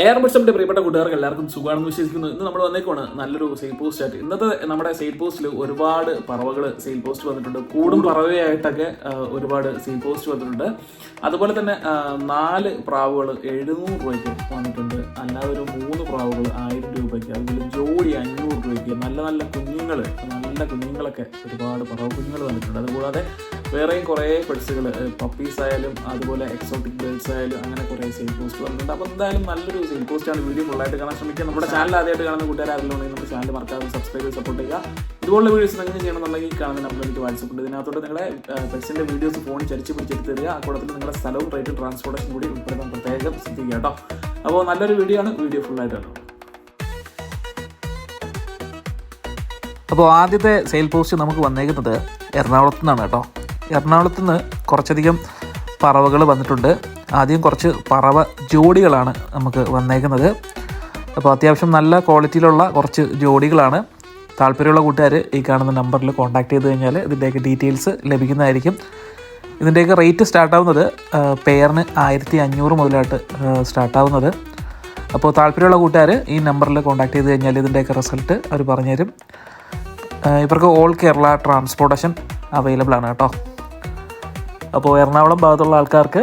Air പ്രിയപ്പെട്ട കൂട്ടുകാർക്ക് എല്ലാവർക്കും സുഖമാണെന്ന് വിശ്വസിക്കുന്നു. ഇന്ന് നമ്മൾ വന്നേക്കാണ് നല്ലൊരു സെയിൽ പോസ്റ്റ് ആയിട്ട്. ഇന്നത്തെ നമ്മുടെ സെയിൽ പോസ്റ്റിൽ ഒരുപാട് പറവകൾ സെയിൽ പോസ്റ്റ് വന്നിട്ടുണ്ട്. കൂടും പറവയായിട്ടൊക്കെ ഒരുപാട് സെയിൽ പോസ്റ്റ് വന്നിട്ടുണ്ട്. അതുപോലെ തന്നെ നാല് പ്രാവുകൾ എഴുന്നൂറ് രൂപയ്ക്ക് വന്നിട്ടുണ്ട്. അല്ലാതെ ഒരു മൂന്ന് പ്രാവുകൾ ആയിരം രൂപയ്ക്ക് അതുപോലെ ജോഡി അഞ്ഞൂറ് രൂപയ്ക്ക് നല്ല നല്ല കുഞ്ഞുങ്ങൾ നല്ല കുഞ്ഞുങ്ങളൊക്കെ ഒരുപാട് പറവ കുഞ്ഞുങ്ങൾ വന്നിട്ടുണ്ട്. അതുകൂടാതെ വേറെയും കുറേ പെഡ്സുകൾ പപ്പീസ് ആയാലും അതുപോലെ എക്സോട്ടിക് ബേഡ്സ് ആയാലും അങ്ങനെ കുറേ സെയിൽ പോസ്റ്റ് വന്നിട്ടുണ്ട്. അപ്പോൾ എന്തായാലും നല്ലൊരു സെയിൽ പോസ്റ്റാണ് വീഡിയോ ഫുള്ളായിട്ട് കാണാൻ ശ്രമിക്കുക. നമ്മുടെ ചാനൽ ആദ്യമായിട്ട് കാണുന്ന കൂട്ടുകാർ ഉണ്ടെങ്കിൽ നമ്മുടെ ചാനൽ മറക്കാതെ സബ്സ്ക്രൈബ് ചെയ്ത് സപ്പോർട്ട് ചെയ്യുക. ഇതുപോലുള്ള വീഡിയോസ് നിങ്ങൾക്ക് ചെയ്യണമെന്നുണ്ടെങ്കിൽ കാണുന്ന നമ്പർ എനിക്ക് വാട്സപ്പ് ഉണ്ട്. ഇതിനകത്തോട്ട് നിങ്ങളുടെ പെഡ്സിന്റെ വീഡിയോസ് ഫോൺ ചരിച്ച് പിടിച്ചെടുത്ത് തരിക. ആ കൂടത്തിൽ നിങ്ങളുടെ സ്ഥലവും റേറ്റും ട്രാൻസ്പോർട്ടേഷൻ കൂടി ഉൾപ്പെടുത്താൻ പ്രത്യേകം ശ്രദ്ധിക്കുക കേട്ടോ. അപ്പോൾ നല്ലൊരു വീഡിയോ ആണ്. വീഡിയോ ഫുള്ളായിട്ട് കാണും. അപ്പോൾ ആദ്യത്തെ സെയിൽ പോസ്റ്റ് നമുക്ക് വന്നേക്കുന്നത് എറണാകുളത്തു നിന്നാണ് കേട്ടോ. എറണാകുളത്തു നിന്ന് കുറച്ചധികം പറവകൾ വന്നിട്ടുണ്ട്. ആദ്യം കുറച്ച് പറവ ജോഡികളാണ് നമുക്ക് വന്നേക്കുന്നത്. അപ്പോൾ അത്യാവശ്യം നല്ല ക്വാളിറ്റിയിലുള്ള കുറച്ച് ജോഡികളാണ്. താല്പര്യമുള്ള കൂട്ടുകാർ ഈ കാണുന്ന നമ്പറിൽ കോൺടാക്ട് ചെയ്ത് കഴിഞ്ഞാൽ ഇതിന്റെയൊക്കെ ഡീറ്റെയിൽസ് ലഭിക്കുന്നതായിരിക്കും. ഇതിന്റെയൊക്കെ റേറ്റ് സ്റ്റാർട്ടാവുന്നത് പെയറിന് ആയിരത്തി അഞ്ഞൂറ് മുതലായിട്ട് സ്റ്റാർട്ടാവുന്നത് അപ്പോൾ താല്പര്യമുള്ള കൂട്ടുകാർ ഈ നമ്പറിൽ കോൺടാക്ട് ചെയ്ത് കഴിഞ്ഞാൽ ഇതിന്റെയൊക്കെ റിസൾട്ട് അവർ പറഞ്ഞുതരും. ഇവർക്ക് ഓൾ കേരള ട്രാൻസ്പോർട്ടേഷൻ അവൈലബിൾ ആണ് കേട്ടോ. അപ്പോൾ എറണാകുളം ഭാഗത്തുള്ള ആൾക്കാർക്ക്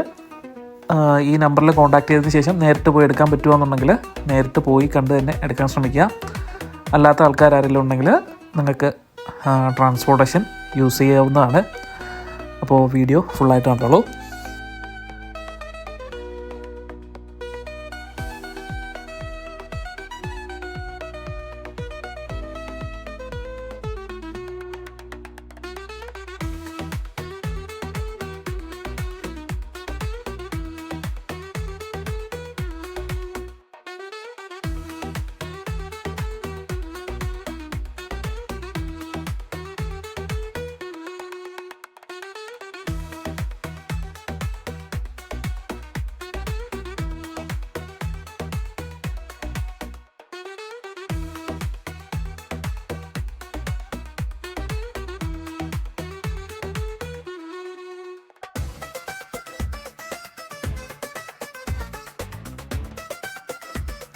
ഈ നമ്പറിൽ കോൺടാക്ട് ചെയ്തതിന് ശേഷം നേരിട്ട് പോയി എടുക്കാൻ പറ്റുമോയെന്നുണ്ടെങ്കിൽ നേരിട്ട് പോയി കണ്ട് തന്നെ എടുക്കാൻ ശ്രമിക്കുക. അല്ലാത്ത ആൾക്കാർ ആരെങ്കിലും ഉണ്ടെങ്കിൽ നിങ്ങൾക്ക് ട്രാൻസ്പോർട്ടേഷൻ യൂസ് ചെയ്യാവുന്നതാണ്. അപ്പോൾ വീഡിയോ ഫുള്ളായിട്ട് കണ്ടോളൂ.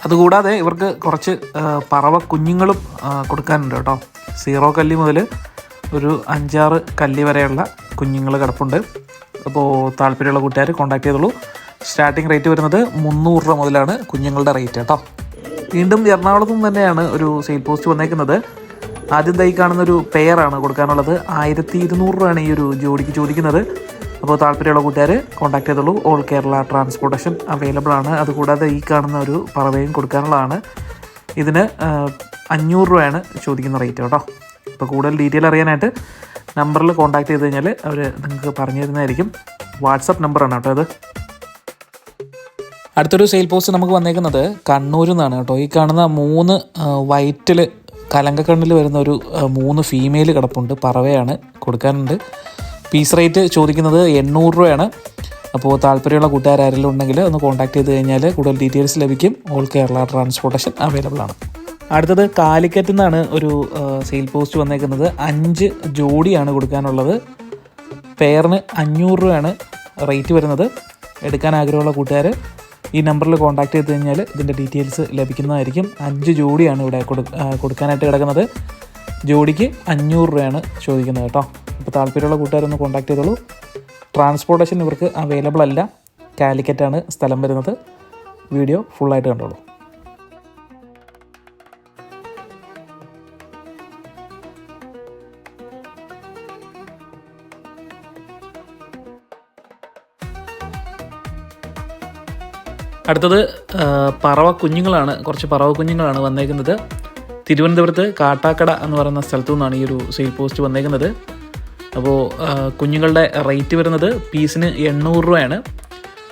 അതുകൂടാതെ ഇവർക്ക് കുറച്ച് പറവ കുഞ്ഞുങ്ങളും കൊടുക്കാനുണ്ട് കേട്ടോ. സീറോ കല്ലി മുതൽ ഒരു അഞ്ചാറ് കല്ലി വരെയുള്ള കുഞ്ഞുങ്ങൾ കിടപ്പുണ്ട്. അപ്പോൾ താല്പര്യമുള്ള കൂട്ടുകാർ കോൺടാക്ട് ചെയ്തോളൂ. സ്റ്റാർട്ടിംഗ് റേറ്റ് വരുന്നത് മുന്നൂറ് രൂപ മുതലാണ് കുഞ്ഞുങ്ങളുടെ റേറ്റ് കേട്ടോ. വീണ്ടും എറണാകുളത്തു നിന്ന് തന്നെയാണ് ഒരു സെയിൽ പോസ്റ്റ് വന്നേക്കുന്നത്. ആദ്യം തൈ കാണുന്ന ഒരു പെയറാണ് കൊടുക്കാനുള്ളത്. ആയിരത്തി ഇരുന്നൂറ് രൂപയാണ് ഈ ഒരു ജോഡിക്ക് ചോദിക്കുന്നത്. അപ്പോൾ താല്പര്യമുള്ള കൂട്ടുകാർ കോൺടാക്ട് ചെയ്തോളൂ. ഓൾ കേരള ട്രാൻസ്പോർട്ടേഷൻ അവൈലബിൾ ആണ്. അതുകൂടാതെ ഈ കാണുന്ന ഒരു പറവയും കൊടുക്കാനുള്ളതാണ്. ഇതിന് അഞ്ഞൂറ് രൂപയാണ് ചോദിക്കുന്ന റേറ്റ് കേട്ടോ. അപ്പോൾ കൂടുതൽ ഡീറ്റെയിൽ അറിയാനായിട്ട് നമ്പറിൽ കോൺടാക്ട് ചെയ്ത് കഴിഞ്ഞാൽ അവർ നിങ്ങൾക്ക് പറഞ്ഞു തരുന്നതായിരിക്കും വാട്സപ്പ് നമ്പറാണ് കേട്ടോ അത്. അടുത്തൊരു സെയിൽ പോസ്റ്റ് നമുക്ക് വന്നേക്കുന്നത് കണ്ണൂരിൽ നിന്നാണ് കേട്ടോ. ഈ കാണുന്ന മൂന്ന് വൈറ്റിൽ കലങ്കക്കണ്ണിൽ വരുന്ന ഒരു മൂന്ന് ഫീമെയിൽ കിടപ്പുണ്ട്. പറവയാണ് കൊടുക്കാനുണ്ട്. പീസ് റേറ്റ് ചോദിക്കുന്നത് എണ്ണൂറ് രൂപയാണ്. അപ്പോൾ താല്പര്യമുള്ള കൂട്ടുകാർ ആരെങ്കിലും ഉണ്ടെങ്കിൽ ഒന്ന് കോൺടാക്ട് ചെയ്ത് കഴിഞ്ഞാൽ കൂടുതൽ ഡീറ്റെയിൽസ് ലഭിക്കും. ഓൾ കേരള ട്രാൻസ്പോർട്ടേഷൻ അവൈലബിൾ ആണ്. അടുത്തത് കാലിക്കറ്റിൽ നിന്നാണ് ഒരു സെയിൽ പോസ്റ്റ് വന്നേക്കുന്നത്. അഞ്ച് ജോഡിയാണ് കൊടുക്കാനുള്ളത്. പെയറിന് അഞ്ഞൂറ് രൂപയാണ് റേറ്റ് വരുന്നത്. എടുക്കാൻ ആഗ്രഹമുള്ള കൂട്ടുകാർ ഈ നമ്പറിൽ കോൺടാക്ട് ചെയ്ത് കഴിഞ്ഞാൽ ഇതിന്റെ ഡീറ്റെയിൽസ് ലഭിക്കുന്നതായിരിക്കും. അഞ്ച് ജോഡിയാണ് ഇവിടെ കൊടുക്കാനായിട്ട് കിടക്കുന്നത്. ജോഡിക്ക് അഞ്ഞൂറ് രൂപയാണ് ചോദിക്കുന്നത് കേട്ടോ. അപ്പോൾ താല്പര്യമുള്ള കൂട്ടുകാരൊന്ന് കോൺടാക്ട് ചെയ്തോളൂ. ട്രാൻസ്പോർട്ടേഷൻ ഇവർക്ക് അവൈലബിൾ അല്ല. കാലിക്കറ്റാണ് സ്ഥലം വരുന്നത്. വീഡിയോ ഫുള്ളായിട്ട് കണ്ടോളൂ. അടുത്തത് പറവ കുഞ്ഞുങ്ങളാണ്. കുറച്ച് പറവ കുഞ്ഞുങ്ങളാണ് വന്നേക്കുന്നത്. തിരുവനന്തപുരത്ത് കാട്ടാക്കട എന്ന് പറയുന്ന സ്ഥലത്തു നിന്നാണ് ഈ ഒരു സെയിൽ പോസ്റ്റ് വന്നേക്കുന്നത്. അപ്പോൾ കുഞ്ഞുങ്ങളുടെ റേറ്റ് വരുന്നത് പീസിന് എണ്ണൂറ് രൂപയാണ്.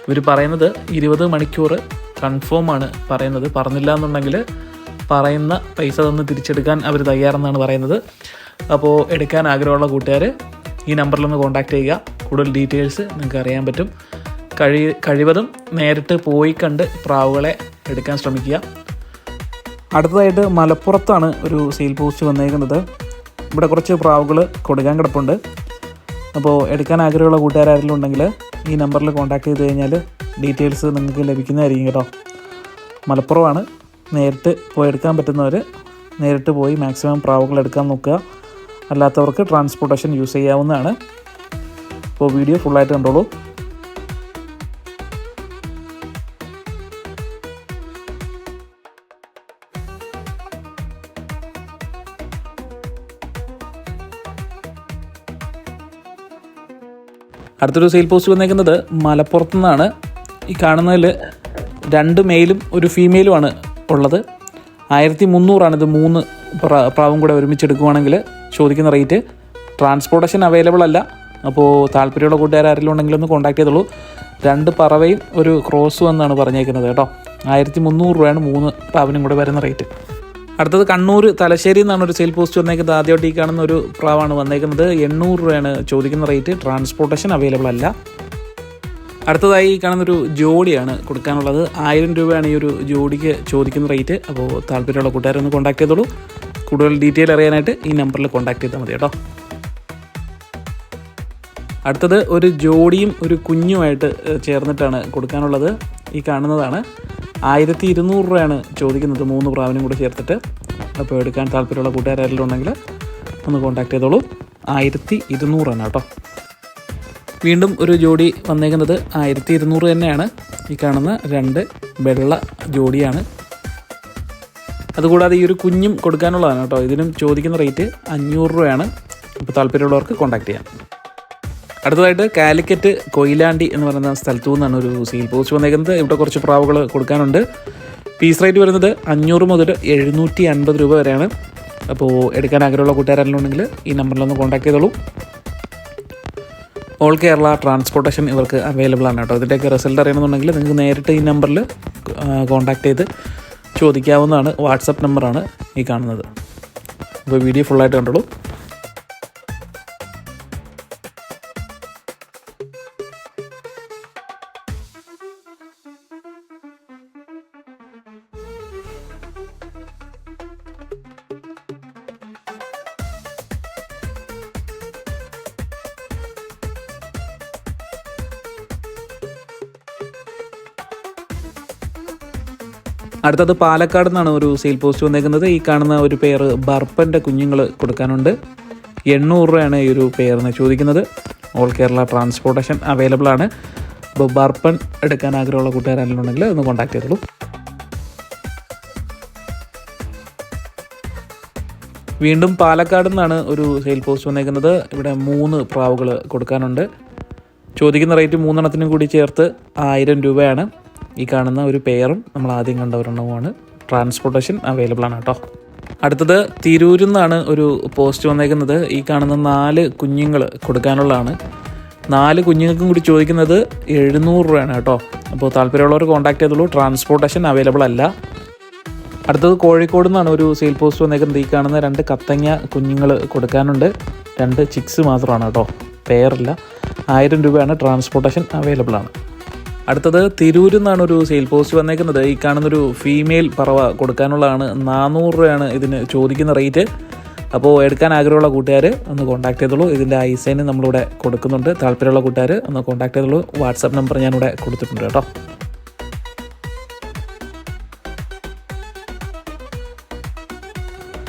ഇവർ പറയുന്നത് ഇരുപത് മണിക്കൂർ കൺഫേം ആണ് പറയുന്നത്. പറഞ്ഞില്ല എന്നുണ്ടെങ്കിൽ പറയുന്ന പൈസ തന്ന് തിരിച്ചെടുക്കാൻ അവർ തയ്യാറെന്നാണ് പറയുന്നത്. അപ്പോൾ എടുക്കാൻ ആഗ്രഹമുള്ള കൂട്ടുകാർ ഈ നമ്പറിലൊന്ന് കോൺടാക്റ്റ് ചെയ്യുക. കൂടുതൽ ഡീറ്റെയിൽസ് നിങ്ങൾക്ക് അറിയാൻ പറ്റും. കഴി കഴിവതും നേരിട്ട് പോയി കണ്ട് പ്രാവുകളെ എടുക്കാൻ ശ്രമിക്കുക. അടുത്തതായിട്ട് മലപ്പുറത്താണ് ഒരു സെയിൽ പോസ്റ്റ് വന്നേക്കുന്നത്. ഇവിടെ കുറച്ച് പ്രാവുകൾ കൊടുക്കാൻ കിടപ്പുണ്ട്. അപ്പോൾ എടുക്കാൻ ആഗ്രഹമുള്ള കൂട്ടുകാരെങ്കിലും ഉണ്ടെങ്കിൽ ഈ നമ്പറിൽ കോൺടാക്ട് ചെയ്ത് കഴിഞ്ഞാൽ ഡീറ്റെയിൽസ് നിങ്ങൾക്ക് ലഭിക്കുന്നതായിരിക്കും കേട്ടോ. മലപ്പുറമാണ്. നേരിട്ട് പോയി എടുക്കാൻ പറ്റുന്നവർ നേരിട്ട് പോയി മാക്സിമം പ്രാവുകൾ എടുക്കാൻ നോക്കുക. അല്ലാത്തവർക്ക് ട്രാൻസ്പോർട്ടേഷൻ യൂസ് ചെയ്യാവുന്നതാണ്. അപ്പോൾ വീഡിയോ ഫുള്ളായിട്ട് കണ്ടോളൂ. അടുത്തൊരു സെയിൽ പോസ്റ്റ് വന്നേക്കുന്നത് മലപ്പുറത്തു നിന്നാണ് ഈ കാണുന്നതിൽ രണ്ട് മെയിലും ഒരു ഫീമെയിലുമാണ് ഉള്ളത്. ആയിരത്തി മുന്നൂറാണ് ഇത് മൂന്ന് പ്ര- പ്രാവും കൂടെ ഒരുമിച്ച് എടുക്കുവാണെങ്കിൽ ചോദിക്കുന്ന റേറ്റ് ട്രാൻസ്പോർട്ടേഷൻ അവൈലബിൾ അല്ല. അപ്പോൾ താല്പര്യമുള്ള കൂട്ടുകാർ ആരെങ്കിലും ഉണ്ടെങ്കിൽ ഒന്ന് കോൺടാക്ട് ചെയ്തോളൂ. രണ്ട് പറവയും ഒരു ക്രോസും എന്നാണ് പറഞ്ഞേക്കുന്നത് കേട്ടോ. ആയിരത്തി മുന്നൂറ് രൂപയാണ് മൂന്ന് പ്രാവിനും കൂടെ വരുന്ന റേറ്റ് അടുത്തത് കണ്ണൂർ തലശ്ശേരി എന്നാണ് ഒരു സെയിൽ പോസ്റ്റ് വന്നേക്കുന്നത്. ആദ്യമായിട്ട് ഈ കാണുന്ന ഒരു പ്രാവാണ് വന്നേക്കുന്നത്. എണ്ണൂറ് രൂപയാണ് ചോദിക്കുന്ന റേറ്റ് ട്രാൻസ്പോർട്ടേഷൻ അവൈലബിൾ അല്ല. അടുത്തതായി ഈ കാണുന്നൊരു ജോഡിയാണ് കൊടുക്കാനുള്ളത്. ആയിരം രൂപയാണ് ഈ ഒരു ജോഡിക്ക് ചോദിക്കുന്ന റേറ്റ് അപ്പോൾ താല്പര്യമുള്ള കൂട്ടുകാരെ ഒന്ന് കോൺടാക്ട് ചെയ്തോളൂ. കൂടുതൽ ഡീറ്റെയിൽ അറിയാനായിട്ട് ഈ നമ്പറിൽ കോൺടാക്ട് ചെയ്താൽ മതി കേട്ടോ. അടുത്തത് ഒരു ജോഡിയും ഒരു കുഞ്ഞുമായിട്ട് ചേർന്നിട്ടാണ് കൊടുക്കാനുള്ളത്. ഈ കാണുന്നതാണ്. ആയിരത്തി ഇരുന്നൂറ് രൂപയാണ് ചോദിക്കുന്നത്. മൂന്ന് പ്രാവിനും കൂടെ ചേർത്തിട്ട്. അപ്പോൾ എടുക്കാൻ താല്പര്യമുള്ള കൂട്ടുകാരെല്ലാം ഉണ്ടെങ്കിൽ ഒന്ന് കോൺടാക്ട് ചെയ്തോളൂ. ആയിരത്തി ഇരുന്നൂറാണ് കേട്ടോ. വീണ്ടും ഒരു ജോഡി വന്നേക്കുന്നത് ആയിരത്തി ഇരുന്നൂറ് തന്നെയാണ്. ഈ കാണുന്ന രണ്ട് വെള്ള ജോഡിയാണ്. അതുകൂടാതെ ഈ ഒരു കുഞ്ഞും കൊടുക്കാനുള്ളതാണ് കേട്ടോ. ഇതിനും ചോദിക്കുന്ന റേറ്റ് അഞ്ഞൂറ് രൂപയാണ്. അപ്പോൾ താല്പര്യമുള്ളവർക്ക് കോൺടാക്ട് ചെയ്യാം. അടുത്തതായിട്ട് കാലിക്കറ്റ് കൊയിലാണ്ടി എന്ന് പറയുന്ന സ്ഥലത്തു നിന്നാണ് ഒരു സീൽ പോസ്റ്റ് വന്നേക്കുന്നത്. ഇവിടെ കുറച്ച് പ്രാവുകൾ കൊടുക്കാനുണ്ട്. പീസ് റേറ്റ് വരുന്നത് അഞ്ഞൂറ് മുതൽ എഴുന്നൂറ്റി അൻപത് രൂപ വരെയാണ്. അപ്പോൾ എടുക്കാൻ ആഗ്രഹമുള്ള കൂട്ടുകാരെല്ലാം ഈ നമ്പറിലൊന്ന് കോൺടാക്ട് ചെയ്തോളൂ. ഓൾ കേരള ട്രാൻസ്പോർട്ടേഷൻ ഇവർക്ക് അവൈലബിൾ ആണ് കേട്ടോ. ഇതിന്റെയൊക്കെ റിസൾട്ട് അറിയണമെന്നുണ്ടെങ്കിൽ നിങ്ങൾക്ക് നേരിട്ട് ഈ നമ്പറിൽ കോൺടാക്ട് ചെയ്ത് ചോദിക്കാവുന്നതാണ്. വാട്സപ്പ് നമ്പറാണ് ഈ കാണുന്നത്. അപ്പോൾ വീഡിയോ ഫുള്ളായിട്ട് കണ്ടോളൂ. അടുത്തത് പാലക്കാട് നിന്നാണ് ഒരു സെയിൽ പോസ്റ്റ് വന്നേക്കുന്നത്. ഈ കാണുന്ന ഒരു പേര് ബർപ്പന്റെ കുഞ്ഞുങ്ങൾ കൊടുക്കാനുണ്ട്. എണ്ണൂറ് രൂപയാണ് ഈ ഒരു പേരിന് ചോദിക്കുന്നത്. ഓൾ കേരള ട്രാൻസ്പോർട്ടേഷൻ അവൈലബിൾ ആണ്. അപ്പോൾ ബർപ്പൻ എടുക്കാൻ ആഗ്രഹമുള്ള കൂട്ടുകാരെല്ലാം ഉണ്ടെങ്കിൽ ഒന്ന് കോൺടാക്ട് ചെയ്തോളൂ. വീണ്ടും പാലക്കാട് നിന്നാണ് ഒരു സെയിൽ പോസ്റ്റ് വന്നേക്കുന്നത്. ഇവിടെ മൂന്ന് പ്രാവുകൾ കൊടുക്കാനുണ്ട്. ചോദിക്കുന്ന റേറ്റ് മൂന്നെണ്ണത്തിനും കൂടി ചേർത്ത് ആയിരം രൂപയാണ്. ഈ കാണുന്ന ഒരു പെയറും നമ്മൾ ആദ്യം കണ്ട ഒരെണ്ണവുമാണ് ട്രാൻസ്പോർട്ടേഷൻ അവൈലബിൾ ആണ് കേട്ടോ. അടുത്തത് തിരൂരിൽ നിന്നാണ് ഒരു പോസ്റ്റ് വന്നേക്കുന്നത്. ഈ കാണുന്ന നാല് കുഞ്ഞുങ്ങൾ കൊടുക്കാനുള്ളതാണ്. നാല് കുഞ്ഞുങ്ങൾക്കും കൂടി ചോദിക്കുന്നത് എഴുന്നൂറ് രൂപയാണ് കേട്ടോ. അപ്പോൾ താല്പര്യമുള്ളവർ കോൺടാക്ട് ചെയ്തുള്ളൂ ട്രാൻസ്പോർട്ടേഷൻ അവൈലബിൾ അല്ല. അടുത്തത് കോഴിക്കോട് നിന്നാണ് ഒരു സെയിൽ പോസ്റ്റ് വന്നേക്കുന്നത്. ഈ കാണുന്ന രണ്ട് കത്തങ്ങ കുഞ്ഞുങ്ങൾ കൊടുക്കാനുണ്ട്. രണ്ട് ചിക്സ് മാത്രമാണ് കേട്ടോ. പെയറില്ല ആയിരം രൂപയാണ് ട്രാൻസ്പോർട്ടേഷൻ അവൈലബിൾ ആണ്. അടുത്തത് തിരൂരിൽ നിന്നാണ് ഒരു സെയിൽ പോസ്റ്റ് വന്നേക്കുന്നത്. ഈ കാണുന്നൊരു ഫീമെയിൽ പറവ കൊടുക്കാനുള്ളതാണ് നാനൂറ് രൂപയാണ് ഇതിന് ചോദിക്കുന്ന റേറ്റ് അപ്പോൾ എടുക്കാൻ ആഗ്രഹമുള്ള കൂട്ടുകാർ ഒന്ന് കോൺടാക്ട് ചെയ്തോളൂ. ഇതിന്റെ ഐസൈന് നമ്മളിവിടെ കൊടുക്കുന്നുണ്ട്. താല്പര്യമുള്ള കൂട്ടുകാർ ഒന്ന് കോൺടാക്ട് ചെയ്തോളൂ. വാട്സാപ്പ് നമ്പർ ഞാനിവിടെ കൊടുത്തിട്ടുണ്ട് കേട്ടോ.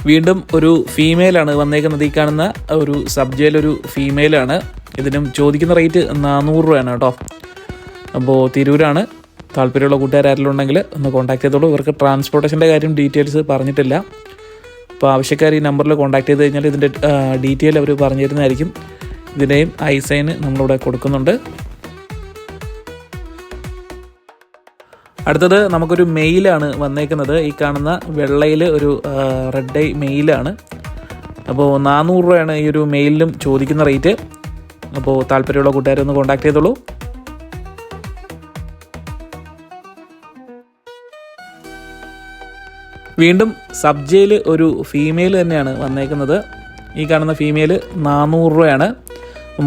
വീണ്ടും ഒരു ഫീമെയിലാണ് വന്നേക്കുന്നത്. ഈ കാണുന്ന ഒരു സബ്ജയിലൊരു ഫീമെയിലാണ് ഇതിനും ചോദിക്കുന്ന റേറ്റ് നാനൂറ് രൂപയാണ് കേട്ടോ. അപ്പോൾ തിരൂരാണ്. താല്പര്യമുള്ള കൂട്ടുകാരെല്ലാം ഉണ്ടെങ്കിൽ ഒന്ന് കോൺടാക്ട് ചെയ്തോളൂ. ഇവർക്ക് ട്രാൻസ്പോർട്ടേഷന്റെ കാര്യം ഡീറ്റെയിൽസ് പറഞ്ഞിട്ടില്ല. അപ്പോൾ ആവശ്യക്കാർ ഈ നമ്പറിൽ കോൺടാക്ട് ചെയ്ത് കഴിഞ്ഞാൽ ഇതിന്റെ ഡീറ്റെയിൽ അവർ പറഞ്ഞു തരുന്നതായിരിക്കും. ഇതിന്റെയും ഐസൈന് നമ്മളിവിടെ കൊടുക്കുന്നുണ്ട്. അടുത്തത് നമുക്കൊരു മെയിലാണ് വന്നേക്കുന്നത്. ഈ കാണുന്ന വെള്ളയിൽ ഒരു റെഡ് ഐ മെയിലാണ് അപ്പോൾ നാനൂറ് രൂപയാണ് ഈ ഒരു മെയിലിലും ചോദിക്കുന്ന റേറ്റ് അപ്പോൾ താല്പര്യമുള്ള കൂട്ടുകാരെ ഒന്ന് കോൺടാക്ട് ചെയ്തോളൂ. വീണ്ടും സബ് ജയിൽ ഒരു ഫീമെയിൽ തന്നെയാണ് വന്നേക്കുന്നത്. ഈ കാണുന്ന ഫീമെയിൽ നാനൂറ് രൂപയാണ്.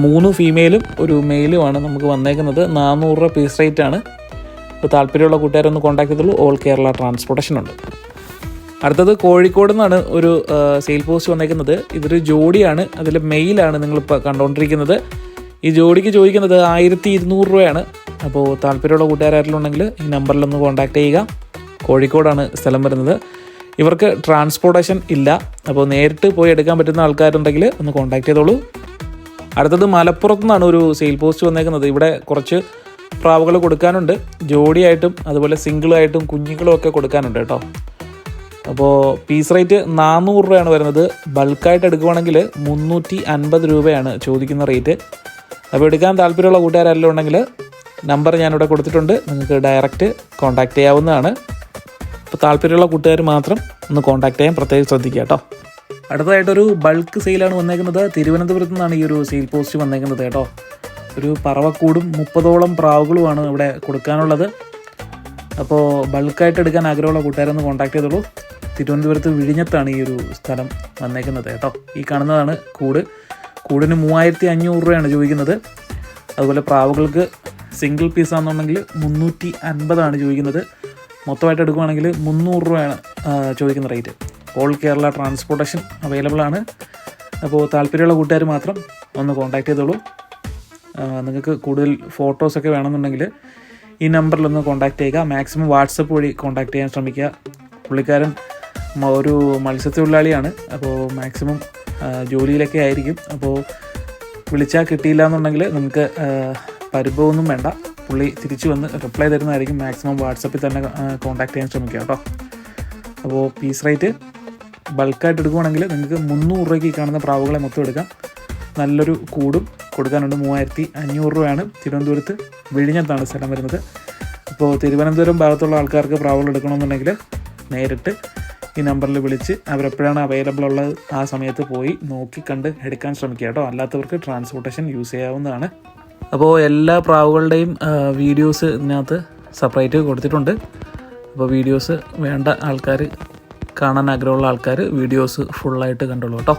മൂന്ന് ഫീമെയിലും ഒരു മെയിലുമാണ് നമുക്ക് വന്നേക്കുന്നത്. നാനൂറ് രൂപ പീസ് റേറ്റ് ആണ്. അപ്പോൾ താല്പര്യമുള്ള കൂട്ടുകാരൊന്ന് കോൺടാക്ട് ചെയ്തുള്ളൂ ഓൾ കേരള ട്രാൻസ്പോർട്ടേഷൻ ഉണ്ട്. അടുത്തത് കോഴിക്കോട് നിന്നാണ് ഒരു സെയിൽ പോസ്റ്റ് വന്നേക്കുന്നത്. ഇതൊരു ജോഡിയാണ്. അതിൽ മെയിലാണ് നിങ്ങളിപ്പോൾ കണ്ടുകൊണ്ടിരിക്കുന്നത് ഈ ജോഡിക്ക് ചോദിക്കുന്നത് ആയിരത്തി ഇരുന്നൂറ് രൂപയാണ്. അപ്പോൾ താല്പര്യമുള്ള കൂട്ടുകാരായിട്ടുണ്ടെങ്കിൽ ഈ നമ്പറിലൊന്ന് കോൺടാക്ട് ചെയ്യുക. കോഴിക്കോടാണ് സ്ഥലം വരുന്നത്. ഇവർക്ക് ട്രാൻസ്പോർട്ടേഷൻ ഇല്ല. അപ്പോൾ നേരിട്ട് പോയി എടുക്കാൻ പറ്റുന്ന ആൾക്കാരുണ്ടെങ്കിൽ ഒന്ന് കോൺടാക്ട് ചെയ്തോളൂ. അടുത്തത് മലപ്പുറത്തു നിന്നാണ് ഒരു സെയിൽ പോസ്റ്റ് വന്നേക്കുന്നത്. ഇവിടെ കുറച്ച് പ്രാവുകൾ കൊടുക്കാനുണ്ട്. ജോഡിയായിട്ടും അതുപോലെ സിംഗിളായിട്ടും കുഞ്ഞുങ്ങളും ഒക്കെ കൊടുക്കാനുണ്ട് കേട്ടോ. അപ്പോൾ പീസ് റേറ്റ് നാനൂറ് രൂപയാണ് വരുന്നത്. ബൾക്കായിട്ട് എടുക്കുവാണെങ്കിൽ മുന്നൂറ്റി അൻപത് രൂപയാണ് ചോദിക്കുന്ന റേറ്റ് അപ്പോൾ എടുക്കാൻ താല്പര്യമുള്ള കൂട്ടുകാരെല്ലാം ഉണ്ടെങ്കിൽ നമ്പർ ഞാനിവിടെ കൊടുത്തിട്ടുണ്ട്. നിങ്ങൾക്ക് ഡയറക്റ്റ് കോൺടാക്റ്റ് ചെയ്യാവുന്നതാണ്. അപ്പോൾ താല്പര്യമുള്ള കൂട്ടുകാർ മാത്രം ഒന്ന് കോൺടാക്ട് ചെയ്യാൻ പ്രത്യേകം ശ്രദ്ധിക്കുക കേട്ടോ. അടുത്തതായിട്ടൊരു ബൾക്ക് സെയിലാണ് വന്നേക്കുന്നത്. തിരുവനന്തപുരത്ത് നിന്നാണ് ഈ ഒരു സെയിൽ പോസ്റ്റ് വന്നേക്കുന്നത് കേട്ടോ. ഒരു പറവക്കൂടും മുപ്പതോളം പ്രാവുകളുമാണ് ഇവിടെ കൊടുക്കാനുള്ളത്. അപ്പോൾ ബൾക്കായിട്ട് എടുക്കാൻ ആഗ്രഹമുള്ള കൂട്ടുകാരൊന്ന് കോൺടാക്ട് ചെയ്തോളൂ. തിരുവനന്തപുരത്ത് വിഴിഞ്ഞത്താണ് ഈ ഒരു സ്ഥലം വന്നേക്കുന്നത് കേട്ടോ. ഈ കാണുന്നതാണ് കൂട്. കൂടിന് മൂവായിരത്തി അഞ്ഞൂറ് രൂപയാണ് ചോദിക്കുന്നത്. അതുപോലെ പ്രാവുകൾക്ക് സിംഗിൾ പീസ് ആണെന്നുണ്ടെങ്കിൽ മുന്നൂറ്റി അൻപതാണ് ചോദിക്കുന്നത്. മൊത്തമായിട്ട് എടുക്കുവാണെങ്കിൽ മുന്നൂറ് രൂപയാണ് ചോദിക്കുന്ന rate. All Kerala transportation available ആണ്. അപ്പോൾ താല്പര്യമുള്ള കൂട്ടുകാർ മാത്രം ഒന്ന് കോൺടാക്ട് ചെയ്തോളൂ. നിങ്ങൾക്ക് കൂടുതൽ ഫോട്ടോസൊക്കെ വേണമെന്നുണ്ടെങ്കിൽ ഈ നമ്പറിലൊന്ന് കോൺടാക്ട് ചെയ്യുക. മാക്സിമം വാട്സപ്പ് വഴി കോൺടാക്ട് ചെയ്യാൻ ശ്രമിക്കുക. പുള്ളിക്കാരൻ ഒരു മത്സ്യത്തൊഴിലാളിയാണ്. അപ്പോൾ മാക്സിമം ജോലിയിലൊക്കെ ആയിരിക്കും. അപ്പോൾ വിളിച്ചാൽ കിട്ടിയില്ല എന്നുണ്ടെങ്കിൽ നിങ്ങൾക്ക് പരിഭവമൊന്നും വേണ്ട. പുള്ളി തിരിച്ചു വന്ന് റിപ്ലൈ തരുന്നതായിരിക്കും മാക്സിമം വാട്സപ്പിൽ തന്നെ കോൺടാക്ട് ചെയ്യാൻ ശ്രമിക്കുക കേട്ടോ. അപ്പോൾ പീസ് റേറ്റ് ബൾക്കായിട്ട് എടുക്കുവാണെങ്കിൽ നിങ്ങൾക്ക് മുന്നൂറ് രൂപയ്ക്ക് കാണുന്ന പ്രാവുകളെ മൊത്തം എടുക്കാം. നല്ലൊരു കൂടും കൊടുക്കാനുണ്ട് മൂവായിരത്തി അഞ്ഞൂറ് രൂപയാണ്. തിരുവനന്തപുരത്ത് വിഴിഞ്ഞത്താണ് സ്ഥലം വരുന്നത്. അപ്പോൾ തിരുവനന്തപുരം ഭാഗത്തുള്ള ആൾക്കാർക്ക് പ്രാവുകൾ എടുക്കണമെന്നുണ്ടെങ്കിൽ നേരിട്ട് ഈ നമ്പറിൽ വിളിച്ച് അവരെപ്പോഴാണ് അവൈലബിൾ ഉള്ളത് ആ സമയത്ത് പോയി നോക്കി കണ്ട് എടുക്കാൻ ശ്രമിക്കുക കേട്ടോ. അല്ലാത്തവർക്ക് ട്രാൻസ്പോർട്ടേഷൻ യൂസ് ചെയ്യാവുന്നതാണ്. അപ്പോൾ എല്ലാ പ്രാവുകളുടെയും വീഡിയോസ് ഇതിനകത്ത് സെപ്പറേറ്റ് കൊടുത്തിട്ടുണ്ട്. അപ്പോൾ വീഡിയോസ് വേണ്ട ആൾക്കാർ കാണാൻ ആഗ്രഹമുള്ള ആൾക്കാർ വീഡിയോസ് ഫുള്ളായിട്ട് കണ്ടോളൂ കേട്ടോ.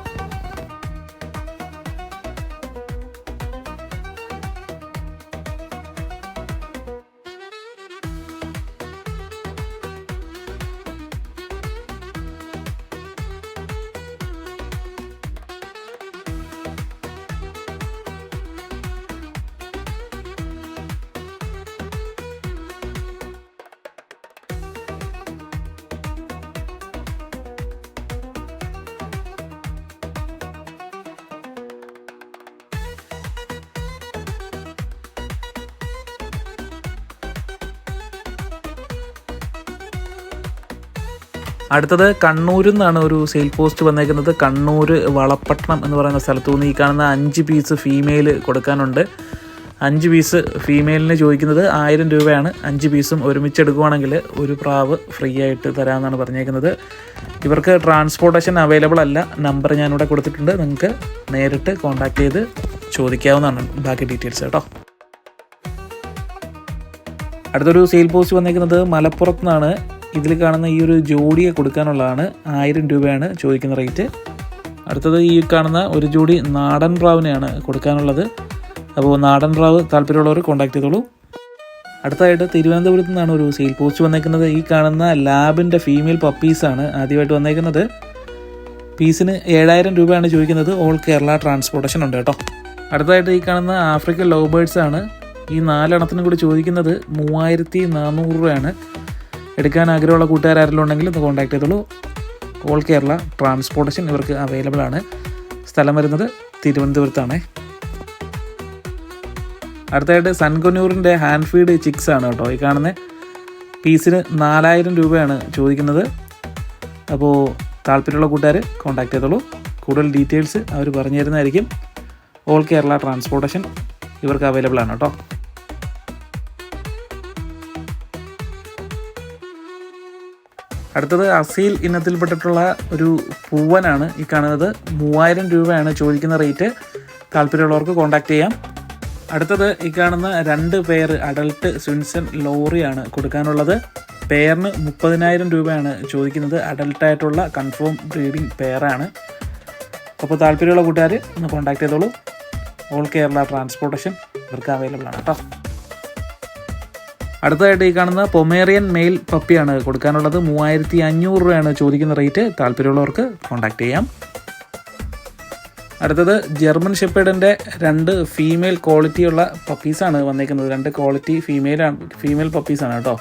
അടുത്തത് കണ്ണൂരിൽ നിന്നാണ് ഒരു സെയിൽ പോസ്റ്റ് വന്നേക്കുന്നത്. കണ്ണൂർ വളപ്പട്ടണം എന്ന് പറയുന്ന സ്ഥലത്തു നിന്ന് ഈ കാണുന്ന അഞ്ച് പീസ് ഫീമെയിൽ കൊടുക്കാനുണ്ട്. അഞ്ച് പീസ് ഫീമെയിലിന് ചോദിക്കുന്നത് ആയിരം രൂപയാണ്. അഞ്ച് പീസും ഒരുമിച്ച് എടുക്കുവാണെങ്കിൽ ഒരു പ്രാവ് ഫ്രീ ആയിട്ട് തരാമെന്നാണ് പറഞ്ഞേക്കുന്നത്. ഇവർക്ക് ട്രാൻസ്പോർട്ടേഷൻ അവൈലബിൾ അല്ല. നമ്പർ ഞാനിവിടെ കൊടുത്തിട്ടുണ്ട്. നിങ്ങൾക്ക് നേരിട്ട് കോൺടാക്ട് ചെയ്ത് ചോദിക്കാവുന്നതാണ്. ബാക്കി ഡീറ്റെയിൽസ് കേട്ടോ. അടുത്തൊരു സെയിൽ പോസ്റ്റ് വന്നേക്കുന്നത് മലപ്പുറത്ത് നിന്നാണ്. ഇതിൽ കാണുന്ന ഈ ഒരു ജോഡിയെ കൊടുക്കാനുള്ളതാണ് ആയിരം രൂപയാണ് ചോദിക്കുന്ന റേറ്റ്. അടുത്തത് ഈ കാണുന്ന ഒരു ജോഡി നാടൻ പ്രാവിനെയാണ് കൊടുക്കാനുള്ളത്. അപ്പോൾ നാടൻ പ്രാവ് താല്പര്യമുള്ളവർ കോൺടാക്ട് ചെയ്തോളൂ. അടുത്തായിട്ട് തിരുവനന്തപുരത്ത് നിന്നാണ് ഒരു സെയിൽ പോസ്റ്റ് വന്നേക്കുന്നത്. ഈ കാണുന്ന ലാബിന്റെ ഫീമെയിൽ പപ്പീസാണ് ആദ്യമായിട്ട് വന്നേക്കുന്നത്. പീസിന് ഏഴായിരം രൂപയാണ് ചോദിക്കുന്നത്. ഓൾ കേരള ട്രാൻസ്പോർട്ടേഷൻ ഉണ്ട് കേട്ടോ. അടുത്തായിട്ട് ഈ കാണുന്ന ആഫ്രിക്കൻ ബേർഡ്സ് ആണ് ഈ നാലെണ്ണത്തിനും കൂടി ചോദിക്കുന്നത് മൂവായിരത്തി നാനൂറ് രൂപയാണ്. എടുക്കാൻ ആഗ്രഹമുള്ള കൂട്ടുകാരെല്ലാം ഉണ്ടെങ്കിൽ ഒന്ന് കോൺടാക്ട് ചെയ്തോളൂ. ഓൾ കേരള ട്രാൻസ്പോർട്ടേഷൻ ഇവർക്ക് അവൈലബിൾ ആണ്. സ്ഥലം വരുന്നത് തിരുവനന്തപുരത്താണ്. അടുത്തായിട്ട് സൺകൊന്നൂറിന്റെ ഹാൻഡ് ഫീഡ് ചിക്സ് ആണ് കേട്ടോ. ഈ കാണുന്ന പീസിന് നാലായിരം രൂപയാണ് ചോദിക്കുന്നത്. അപ്പോൾ താല്പര്യമുള്ള കൂട്ടുകാർ കോൺടാക്ട് ചെയ്തോളൂ. കൂടുതൽ ഡീറ്റെയിൽസ് അവർ പറഞ്ഞു തരുന്നതായിരിക്കും. ഓൾ കേരള ട്രാൻസ്പോർട്ടേഷൻ ഇവർക്ക് അവൈലബിൾ ആണ് കേട്ടോ. അടുത്തത് അസീൽ ഇനത്തിൽപ്പെട്ടിട്ടുള്ള ഒരു പൂവനാണ് ഈ കാണുന്നത്. മൂവായിരം രൂപയാണ് ചോദിക്കുന്ന റേറ്റ്. താല്പര്യമുള്ളവർക്ക് കോൺടാക്ട് ചെയ്യാം. അടുത്തത് ഈ കാണുന്ന രണ്ട് പേർ അഡൾട്ട് സ്വിൻസൺ ലോറിയാണ് കൊടുക്കാനുള്ളത്. പെയറിന് മുപ്പതിനായിരം രൂപയാണ് ചോദിക്കുന്നത്. അഡൾട്ടായിട്ടുള്ള കൺഫേം ബ്രീഡിംഗ് പെയറാണ് അപ്പോൾ താല്പര്യമുള്ള കൂട്ടുകാർ ഒന്ന് കോൺടാക്ട് ചെയ്തോളൂ. ഓൾ കേരള ട്രാൻസ്പോർട്ടേഷൻ ഇവർക്ക് അവൈലബിൾ ആണ് കേട്ടോ. അടുത്തതായിട്ട് ഈ കാണുന്ന പൊമേറിയൻ മെയിൽ പപ്പിയാണ് കൊടുക്കാനുള്ളത്. മൂവായിരത്തി അഞ്ഞൂറ് രൂപയാണ് ചോദിക്കുന്ന റേറ്റ്. താല്പര്യമുള്ളവർക്ക് കോൺടാക്ട് ചെയ്യാം. അടുത്തത് ജർമ്മൻ ഷെപ്പേഡിന്റെ രണ്ട് ഫീമെയിൽ ക്വാളിറ്റിയുള്ള പപ്പീസാണ് വന്നേക്കുന്നത്. രണ്ട് ക്വാളിറ്റി ഫീമെയിലാണ് ഫീമെയിൽ പപ്പീസാണ് കേട്ടോ.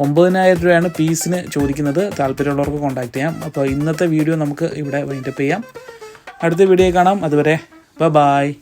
ഒമ്പതിനായിരം രൂപയാണ് പീസിന് ചോദിക്കുന്നത്. താല്പര്യമുള്ളവർക്ക് കോൺടാക്ട് ചെയ്യാം. അപ്പോൾ ഇന്നത്തെ വീഡിയോ നമുക്ക് ഇവിടെ വൈൻഡപ്പ് ചെയ്യാം. അടുത്ത വീഡിയോ കാണാം. അതുവരെ ബ ബായ്